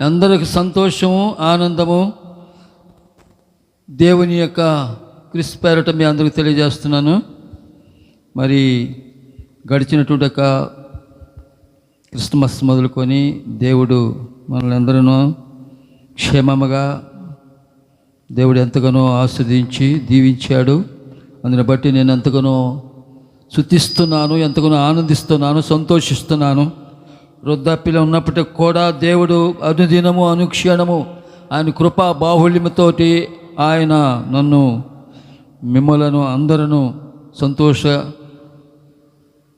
అందరికి సంతోషము ఆనందము. దేవుని యొక్క క్రిస్ పేరట మీ అందరికి తెలియజేస్తున్నాను. మరి గడిచినటువంటి ఒక క్రిస్మస్ మొదలుకొని దేవుడు మనల్ని అందరూ క్షేమముగా దేవుడు ఎంతగానో ఆస్వాదించి దీవించాడు. అందుని బట్టి నేను ఎంతగానో శుతిస్తున్నాను ఎంతగానో ఆనందిస్తున్నాను సంతోషిస్తున్నాను. వృద్ధాప్యలో ఉన్నప్పటికి కూడా దేవుడు అనుదినము అనుక్షణము ఆయన కృపా బాహుళ్యముతోటి ఆయన నన్ను మిమ్మలను అందరూ సంతోష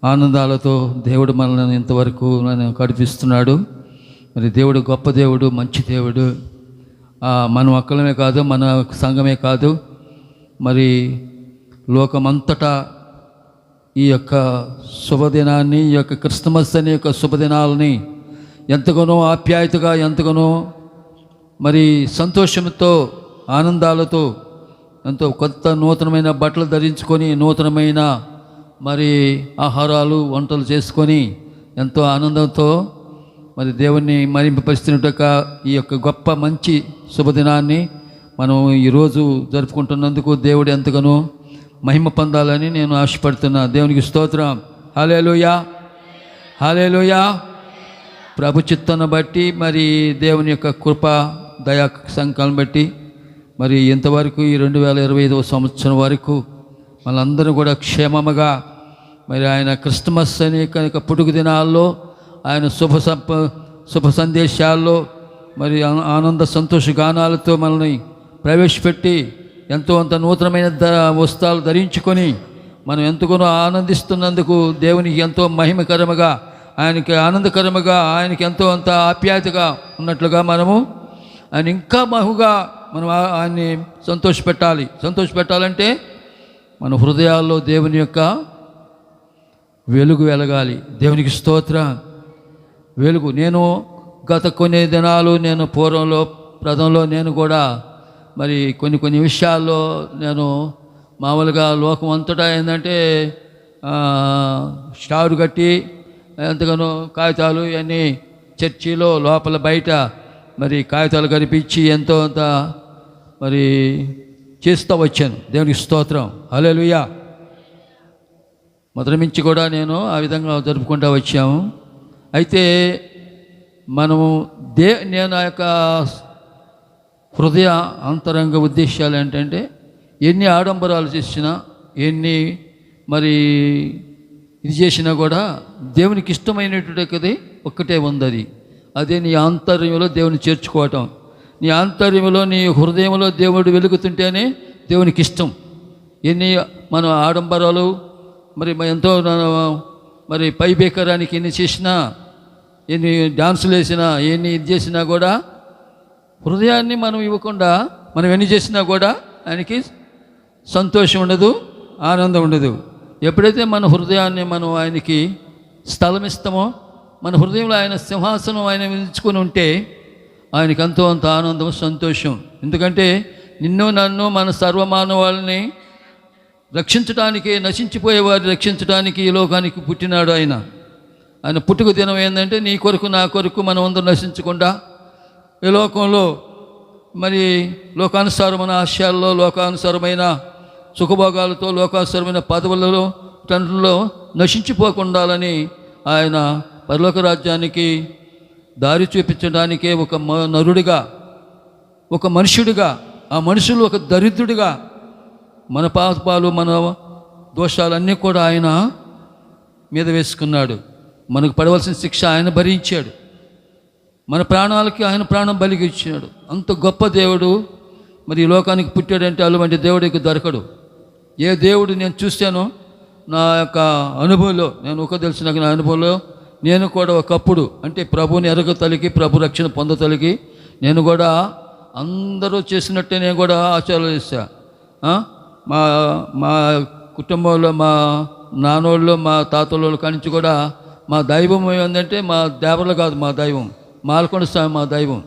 ఆనందాలతో దేవుడు మనల్ని ఇంతవరకు నన్ను కడిపిస్తున్నాడు. మరి దేవుడు గొప్ప దేవుడు మంచి దేవుడు. మనం ఒక్కలమే కాదు మన సంఘమే కాదు. మరి లోకమంతటా ఈ యొక్క శుభదినాన్ని ఈ యొక్క క్రిస్మస్ అనే యొక్క శుభదినాలని ఎంతగానో ఆప్యాయతగా ఎంతగానో మరి సంతోషంతో ఆనందాలతో ఎంతో కొత్త నూతనమైన బట్టలు ధరించుకొని నూతనమైన మరి ఆహారాలు వంటలు చేసుకొని ఎంతో ఆనందంతో మరి దేవుణ్ణి మరింపపరుస్తున్నట్టుగా ఈ యొక్క గొప్ప మంచి శుభదినాన్ని మనం ఈరోజు జరుపుకుంటున్నందుకు దేవుడు ఎంతగానో మహిమ పొందాలని నేను ఆశపడుతున్నా. దేవునికి స్తోత్రం. హలేలుయా హలేలుయా ప్రభు చిత్తాన్ని బట్టి మరి దేవుని యొక్క కృప దయా సంకల్పం బట్టి మరి ఇంతవరకు ఈ రెండు వేల ఇరవై ఐదవ సంవత్సరం వరకు మనందరూ కూడా క్షేమముగా మరి ఆయన క్రిస్మస్ అనే కనుక పుట్టుకు దినాల్లో ఆయన శుభ సంప శుభ సందేశాల్లో మరి ఆనంద సంతోష గానాలతో మనల్ని ప్రవేశపెట్టి ఎంతో అంత నూతనమైన ద వస్త్రాలు ధరించుకొని మనం ఎంతగానో ఆనందిస్తున్నందుకు దేవునికి ఎంతో మహిమకరముగా ఆయనకి ఆనందకరముగా ఆయనకి ఎంతో అంత ఆప్యాయతగా ఉన్నట్లుగా మనము ఆయన ఇంకా మహుగా మనం ఆయన్ని సంతోషపెట్టాలి. సంతోషపెట్టాలంటే మన హృదయాల్లో దేవుని యొక్క వెలుగు వెలగాలి. దేవునికి స్తోత్ర. వెలుగు. నేను గత కొన్ని దినాలు నేను పూర్వంలో ప్రథంలో నేను కూడా మరి కొన్ని కొన్ని విషయాల్లో నేను మామూలుగా లోకం అంతటా ఏంటంటే ఆ, స్టార్ కట్టి ఎంతగానో కాగితాలు ఇవన్నీ చర్చిలో లోపల బయట మరి కాగితాలు కనిపించి ఎంతో అంత మరి చేస్తూ వచ్చాను. దేవునికి స్తోత్రం. హల్లెలూయా. మొదటి నుంచి కూడా నేను ఆ విధంగా జరుపుకుంటూ వచ్చాము. అయితే మనము దే నేను ఆ యొక్క హృదయ అంతరంగ ఉద్దేశాలు ఏంటంటే ఎన్ని ఆడంబరాలు చేసినా ఎన్ని మరి ఇది చేసినా కూడా దేవునికి ఇష్టమైనటువంటిది ఒక్కటే ఉంది అది. అదే నీ ఆంతర్యంలో దేవుని చేర్చుకోవటం. నీ ఆంతర్యంలో నీ హృదయంలో దేవుడు వెలుగుతుంటేనే దేవునికి ఇష్టం. ఎన్ని మన ఆడంబరాలు మరి ఎంతో మరి పై బేకరానికి ఎన్ని చేసినా ఎన్ని డాన్సులు వేసినా ఎన్ని ఇది చేసినా కూడా హృదయాన్ని మనం ఇవ్వకుండా మనం ఎన్ని చేసినా కూడా ఆయనకి సంతోషం ఉండదు ఆనందం ఉండదు. ఎప్పుడైతే మన హృదయాన్ని మనం ఆయనకి స్థలం ఇస్తామో మన హృదయంలో ఆయన సింహాసనం ఆయన ఉంచుకొని ఉంటే ఆయనకి ఎంతో అంత ఆనందం సంతోషం. ఎందుకంటే నిన్ను నన్ను మన సర్వమానవాళ్ళని రక్షించడానికి నశించిపోయే వారిని రక్షించడానికి ఈ లోకానికి పుట్టినాడు ఆయన. ఆయన పుట్టుక దినం ఏంటంటే నీ కొరకు నా కొరకు మనం అందరూ నశించకుండా ఈ లోకంలో మరి లోకానుసారమైన ఆశయాల్లో లోకానుసారమైన సుఖభోగాలతో లోకానుసారమైన పదవులలో తండ్రుల్లో నశించిపోకుండాలని ఆయన పరలోక రాజ్యానికి దారి చూపించడానికే ఒక నరుడిగా ఒక మనుషుడిగా ఆ మనుషులు ఒక దరిద్రుడిగా మన పాపాలు మన దోషాలన్నీ కూడా ఆయన మీద వేసుకున్నాడు. మనకు పడవలసిన శిక్ష ఆయన భరించాడు. మన ప్రాణాలకి ఆయన ప్రాణం బలిగి ఇచ్చినాడు అంత గొప్ప దేవుడు. మరి ఈ లోకానికి పుట్టాడంటే అటువంటి దేవుడికి దొరకడు. ఏ దేవుడు నేను చూశానో నా యొక్క అనుభవంలో నేను ఒక తెలిసిన నా అనుభవంలో నేను కూడా ఒకప్పుడు అంటే ప్రభుని ఎరగ తలికి ప్రభు రక్షణ పొందతలిగి నేను కూడా అందరూ చేసినట్టే నేను కూడా ఆచారాలు చేశా. మా మా కుటుంబంలో మా నాన్నోళ్ళు మా తాతోళ్ళు కానించి కూడా మా దైవం ఏంటంటే మా దేవతలు కాదు మా దైవం. మాలకొండ స్వామి మా దైవం.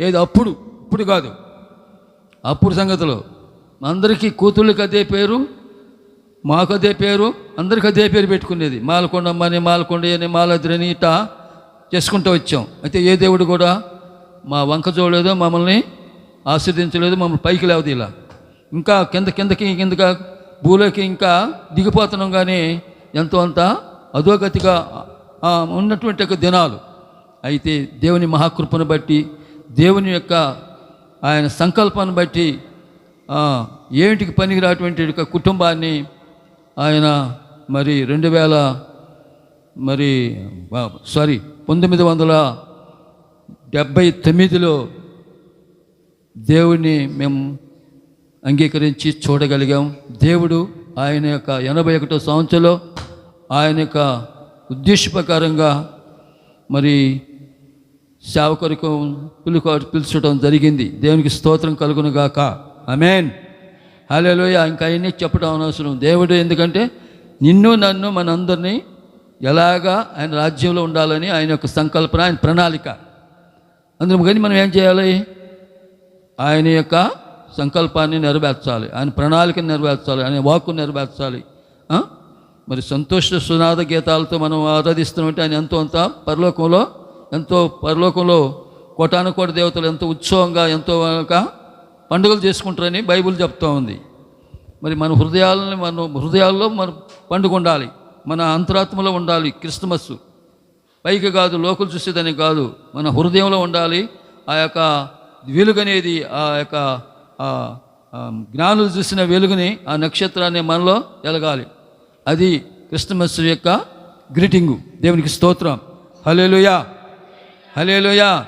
ఏది అప్పుడు? ఇప్పుడు కాదు. అప్పుడు సంగతిలో అందరికీ కూతుళ్ళకి అదే పేరు మాకు అదే పేరు అందరికీ అదే పేరు పెట్టుకునేది. మాలకొండమ్మ అని మాలకొండ అని మాలద్రని ఇటా చేసుకుంటూ వచ్చాం. అయితే ఏ దేవుడు కూడా మా వంక చూడలేదు మమ్మల్ని ఆశీర్దించలేదు మమ్మల్ని పైకి లేవదు ఇలా. ఇంకా కింద కిందకి కిందగా భూలోకి ఇంకా దిగిపోతున్నాం కానీ ఎంతో అంత అధోగతిగా ఉన్నటువంటి ఒక దినాలు. అయితే దేవుని మహాకృపను బట్టి దేవుని యొక్క ఆయన సంకల్పాన్ని బట్టి ఏంటికి ఏమిటికి పనికిరాటువంటి యొక్క కుటుంబాన్ని ఆయన మరి రెండు వేల మరి సారీ పంతొమ్మిది వందల డెబ్భై తొమ్మిదిలో దేవుణ్ణి మేము అంగీకరించి చూడగలిగాం. దేవుడు ఆయన యొక్క ఎనభై ఒకటో సంవత్సరంలో ఆయన యొక్క ఉద్దేశ ప్రకారంగా మరి సేవకొరకు పిలుక పిలుచడం జరిగింది. దేవునికి స్తోత్రం కలుగును గాక. అమేన్ హలోయ ఇంకా అవన్నీ చెప్పడం అనవసరం దేవుడు ఎందుకంటే నిన్ను నన్ను మనందరినీ ఎలాగా ఆయన రాజ్యంలో ఉండాలని ఆయన యొక్క సంకల్పన ఆయన ప్రణాళిక. అందులో కానీ మనం ఏం చేయాలి? ఆయన యొక్క సంకల్పాన్ని నెరవేర్చాలి. ఆయన ప్రణాళికను నెరవేర్చాలి. ఆయన వాక్కు నెరవేర్చాలి. మరి సంతోష సునాద గీతాలతో మనం ఆరాధిస్తున్నట్టు ఆయన ఎంతో అంత పరలోకంలో ఎంతో పరలోకంలో కోటానుకోట దేవతలు ఎంతో ఉత్సవంగా ఎంతో పండుగలు చేసుకుంటారని బైబిల్ చెప్తూ ఉంది. మరి మన హృదయాలని మన హృదయాల్లో మన పండుగ ఉండాలి. మన అంతరాత్మలో ఉండాలి క్రిస్మస్. పైకి కాదు లోకలు చూసేదని కాదు. మన హృదయంలో ఉండాలి. ఆ యొక్క వెలుగనేది ఆ యొక్క జ్ఞానులు చూసిన వెలుగుని ఆ నక్షత్రాన్ని మనలో ఎలగాలి. అది క్రిస్టమస్ యొక్క గ్రీటింగు. దేవునికి స్తోత్రం. హలేలుయా హలేలుయా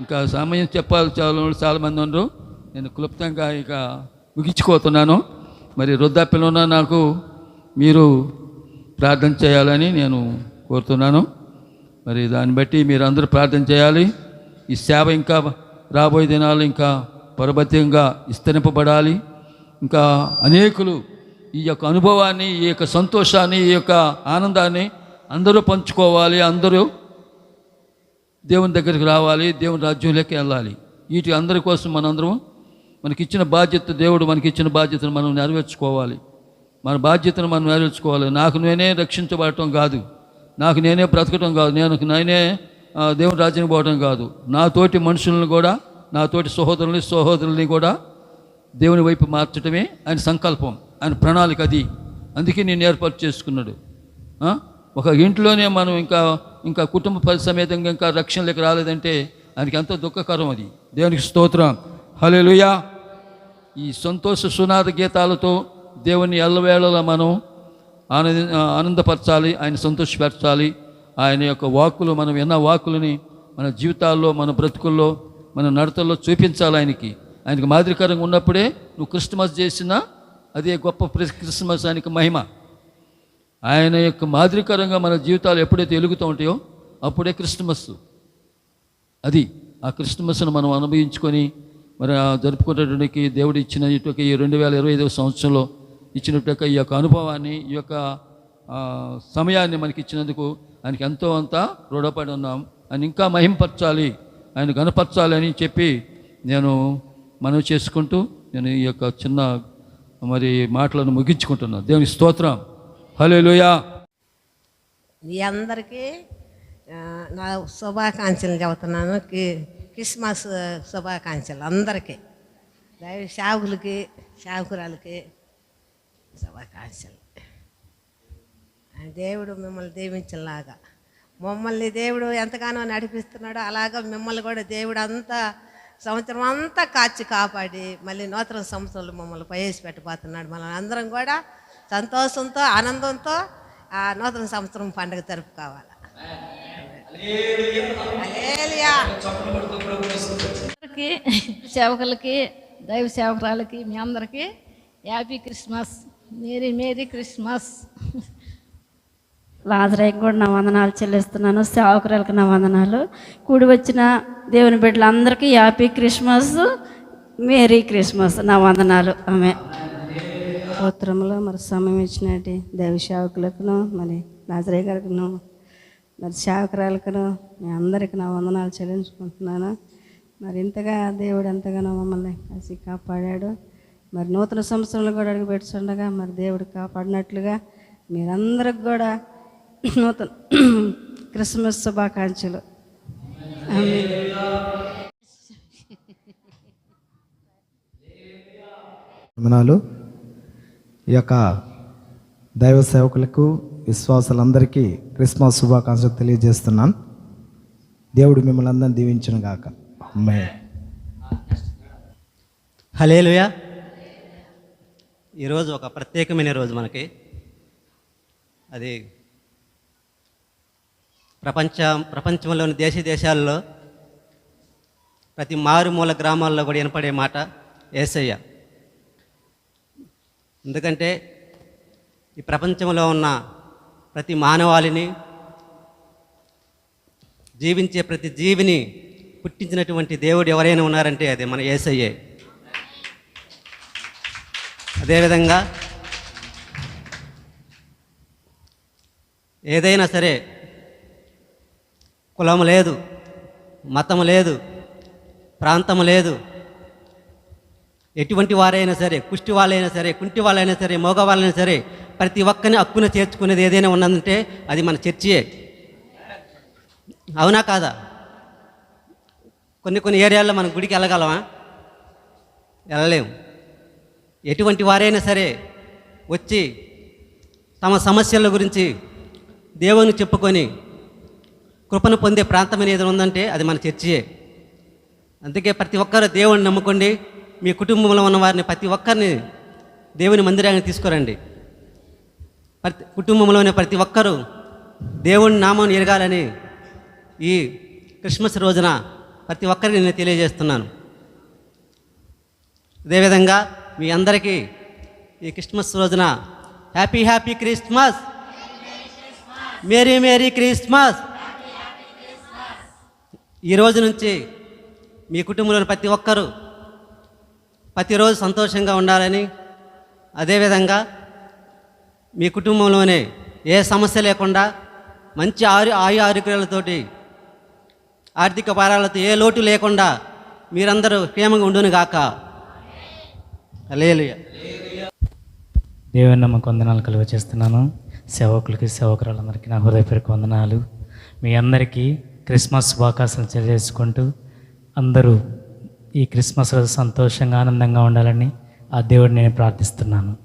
ఇంకా సమయం చెప్పాలి చాలా చాలామంది ఉన్నారు. నేను క్లుప్తంగా ఇక ముగించుకోతున్నాను. మరి వృద్ధాప్యంలో నాకు మీరు ప్రార్థన చేయాలని నేను కోరుతున్నాను. మరి దాన్ని బట్టి మీరు అందరూ ప్రార్థన చేయాలి. ఈ సేవ ఇంకా రాబోయే దినాలు ఇంకా పరబద్ధంగా విస్తరింపబడాలి. ఇంకా అనేకులు ఈ యొక్క అనుభవాన్ని ఈ యొక్క సంతోషాన్ని ఈ యొక్క ఆనందాన్ని అందరూ పంచుకోవాలి అందరూ దేవుని దగ్గరికి రావాలి దేవుని రాజ్యంలోకి వెళ్ళాలి. వీటి అందరి కోసం మనందరం మనకిచ్చిన బాధ్యత దేవుడు మనకిచ్చిన బాధ్యతను మనం నెరవేర్చుకోవాలి. మన బాధ్యతను మనం నెరవేర్చుకోవాలి. నాకు నేనే రక్షించబడటం కాదు. నాకు నేనే బ్రతకటం కాదు. నేను నేనే దేవుని రాజ్యం పోవటం కాదు. నా తోటి మనుషులను కూడా నా తోటి సహోదరుల్ని సహోదరుల్ని కూడా దేవుని వైపు మార్చడమే ఆయన సంకల్పం. ఆయన ప్రణాళిక అది. అందుకే నేను ఏర్పాటు చేసుకున్నాడు? ఒక ఇంట్లోనే మనం ఇంకా ఇంకా కుటుంబ పరి సమేతంగా ఇంకా రక్షణలోకి రాలేదంటే ఆయనకి ఎంతో దుఃఖకరం అది. దేవునికి స్తోత్రం. హల్లెలూయా. ఈ సంతోష సునాద గీతాలతో దేవుని ఎల్లవేళలా మనం ఆనంద ఆనందపరచాలి ఆయన సంతోషపరచాలి. ఆయన యొక్క వాక్కులు మనం విన్న వాక్కులని మన జీవితాల్లో మన బ్రతుకుల్లో మన నడతల్లో చూపించాలి ఆయనకి. ఆయనకి మాదిరికరంగా ఉన్నప్పుడే నువ్వు క్రిస్మస్ చేసినా అదే గొప్ప క్రిస్మస్ ఆయనకి మహిమ. ఆయన యొక్క మాదిరికరంగా మన జీవితాలు ఎప్పుడైతే వెలుగుతూ ఉంటాయో అప్పుడే క్రిస్మస్. అది ఆ క్రిస్మస్ను మనం అనుభవించుకొని మరి జరుపుకునేటువంటి దేవుడు ఇచ్చిన ఈ రెండు వేల ఇరవై ఐదవ సంవత్సరంలో ఇచ్చినట్టు ఈ యొక్క అనుభవాన్ని ఈ యొక్క సమయాన్ని మనకి ఇచ్చినందుకు ఆయనకి ఎంతో అంతా రుణపడి ఉన్నాం. ఆయన ఇంకా మహింపరచాలి ఆయన గనపరచాలి అని చెప్పి నేను మనవి చేసుకుంటూ నేను ఈ యొక్క చిన్న మరి మాటలను ముగించుకుంటున్నాం. దేవుని స్తోత్రం. హల్లెలూయా. మీ అందరికీ నా శుభాకాంక్షలు చెబుతున్నాను. క్రిస్మస్ శుభాకాంక్షలు అందరికీ. దైవ సేవకులకి సేవకురాలకి శుభాకాంక్షలు. దేవుడు మిమ్మల్ని దీవించలాగా. మమ్మల్ని దేవుడు ఎంతగానో నడిపిస్తున్నాడో అలాగా మిమ్మల్ని కూడా దేవుడు అంతా సంవత్సరం అంతా కాచి కాపాడి మళ్ళీ నూతన సంవత్సరంలో మమ్మల్ని ప్రవేశపెట్టబోతున్నాడు. మనం అందరం కూడా సంతోషంతో ఆనందంతో ఆ నూతన సంవత్సరం పండుగ జరుపుకోవాలి హల్లెలూయా. అందరికీ సేవకులకి దైవ సేవకురాలకి మీ అందరికీ happy Christmas. Merry merry Christmas. లాజరాయికి కూడా నా వందనాలు చెల్లిస్తున్నాను. సేవకురాలకు నా వందనాలు. కూడి వచ్చిన దేవుని బిడ్డలందరికీ హ్యాపీ క్రిస్మస్. Merry Christmas. నా వందనాలు. ఆమె. ఉత్తరంలో మరి సమయం ఇచ్చినట్టు దేవి సేవకులకును మరి లాజరాయ్ గారికిను మరి సేవకురాలకును మీ అందరికీ నా వందనాలు చెల్లించుకుంటున్నాను. మరి ఇంతగా దేవుడు ఎంతగానో మమ్మల్ని కలిసి కాపాడాడు. మరి నూతన సంవత్సరంలో కూడా అడుగు పెట్టుచుండగా మరి దేవుడు కాపాడినట్లుగా మీరందరికి కూడా నూతన క్రిస్మస్ శుభాకాంక్షలు. ఆమేన్. వందనాలు. ఈ యొక్క దైవ సేవకులకు విశ్వాసులందరికీ క్రిస్మస్ శుభాకాంక్షలు తెలియజేస్తున్నాను. దేవుడు మిమ్మల్ని అందరిని దీవించను గాక. అమ్మాయి హలేలుయా ఈరోజు ఒక ప్రత్యేకమైన రోజు మనకి. అది ప్రపంచ ప్రపంచంలోని దేశ దేశాల్లో ప్రతి మారుమూల గ్రామాల్లో కూడా వినపడే మాట ఏసయ్య. ఎందుకంటే ఈ ప్రపంచంలో ఉన్న ప్రతి మానవాళిని జీవించే ప్రతి జీవిని పుట్టించినటువంటి దేవుడు ఎవరైనా ఉన్నారంటే అది మన ఏసయ్యే. అదేవిధంగా ఏదైనా సరే కులం లేదు మతం లేదు ప్రాంతం లేదు. ఎటువంటి వారైనా సరే కుష్టి వాళ్ళైనా సరే కుంటి వాళ్ళైనా సరే మోగవాళ్ళైనా సరే ప్రతి ఒక్కరిని హక్కున చేర్చుకునేది ఏదైనా ఉన్నదంటే అది మన చర్చియే. అవునా కాదా? కొన్ని కొన్ని ఏరియాల్లో మనం గుడికి వెళ్ళగలమా? వెళ్ళలేము. ఎటువంటి వారైనా సరే వచ్చి తమ సమస్యల గురించి దేవుని చెప్పుకొని కృపను పొందే ప్రాంతం అనేది ఉందంటే అది మన చర్చియే. అందుకే ప్రతి ఒక్కరు దేవుని నమ్ముకోండి. మీ కుటుంబంలో ఉన్న వారిని ప్రతి ఒక్కరిని దేవుని మందిరానికి తీసుకురండి. ప్రతి కుటుంబంలోని ప్రతి ఒక్కరూ దేవుని నామం ఎరగాలని ఈ క్రిస్మస్ రోజున ప్రతి ఒక్కరికి నేను తెలియజేస్తున్నాను. అదేవిధంగా మీ అందరికీ ఈ క్రిస్మస్ రోజున happy happy Christmas! Merry merry Christmas! ఈ రోజు నుంచి మీ కుటుంబంలోని ప్రతి ఒక్కరూ ప్రతిరోజు సంతోషంగా ఉండాలని అదేవిధంగా మీ కుటుంబంలోనే ఏ సమస్య లేకుండా మంచి ఆరు ఆయు ఆరోగ్యాలతోటి ఆర్థిక భారాలతో ఏ లోటు లేకుండా మీరందరూ క్షేమంగా ఉండును గాక. లేదు దేవుని నమ్మకం వందనాలు కలుగ చేస్తున్నాను సేవకులకి సేవకురాలందరికీ నా హృదయపూర్వక వందనాలు. మీ అందరికీ క్రిస్మస్ శుభాకాంక్షలు తెలియజేసుకుంటూ అందరూ ఈ క్రిస్మస్ రోజు సంతోషంగా ఆనందంగా ఉండాలని ఆ దేవుడిని నేను ప్రార్థిస్తున్నాను.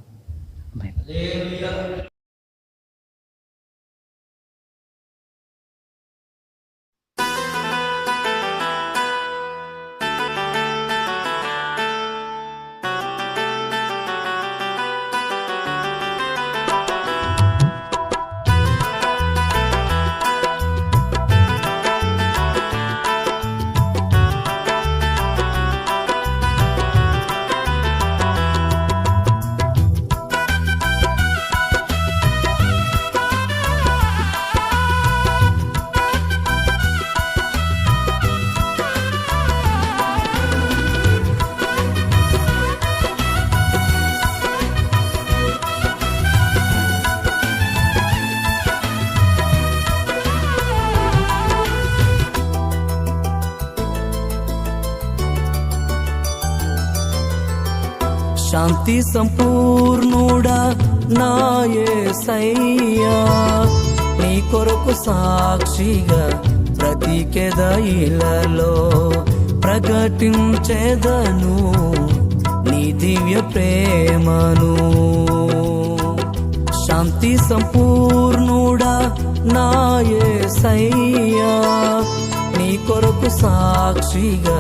శాంతి సంపూర్ణుడా నా యేసయ్యా నీ కొరకు సాక్షిగా ప్రతికెద ఇలలో ప్రకటించేదను నీ దివ్య ప్రేమను. శాంతి సంపూర్ణుడా నా యేసయ్యా నీ కొరకు సాక్షిగా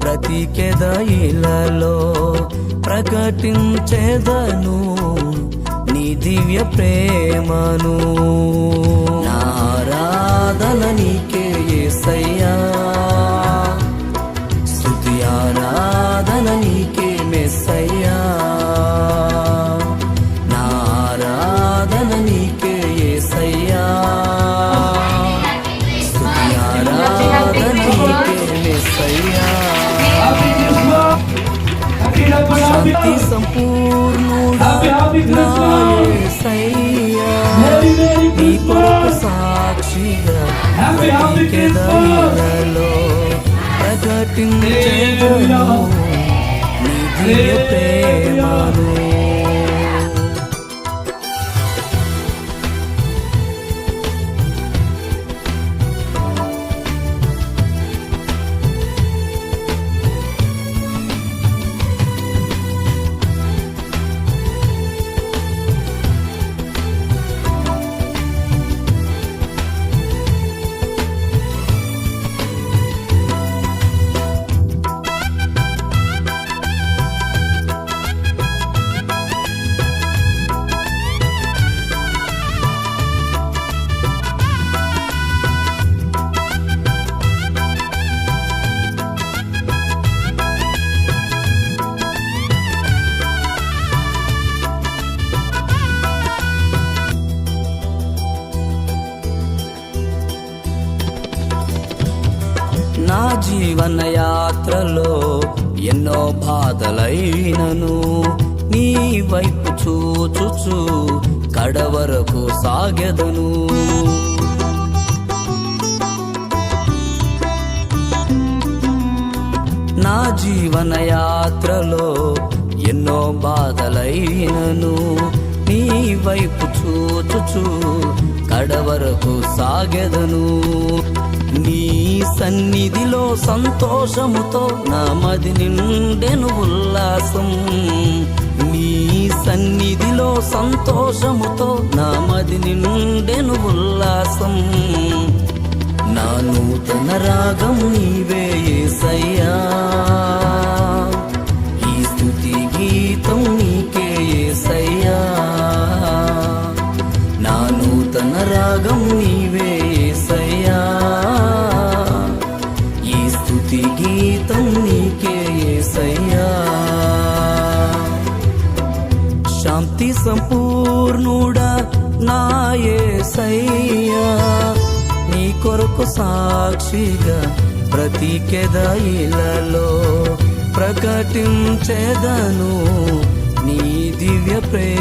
ప్రతికెద ఇలలో ప్రకటించేదను నీ దివ్య ప్రేమను. నా ఆరాధన నీకే ఏసయ్యా. ప్రకటించేదను నీ దివ్య ప్రేమను యాత్రలో ఎన్నో బాధలైనను నీ వైపు చూచుచు కడవరకు సాగెదను. నా జీవన యాత్రలో ఎన్నో బాధలైనను నీ వైపు చూచుచు కడవరకు సాగెదను. నీ సన్నిధిలో సంతోషముతో నా మది నిండెను ఉల్లాసం. నీ సన్నిధిలో సంతోషముతో నా మది నిండెను ఉల్లాసం. నా నూతన రాగం నీవే ఏసయ్యా. సాక్షిగా ప్రతి కెదయిలలో ప్రకటించెదను నీ దివ్య ప్రేమ.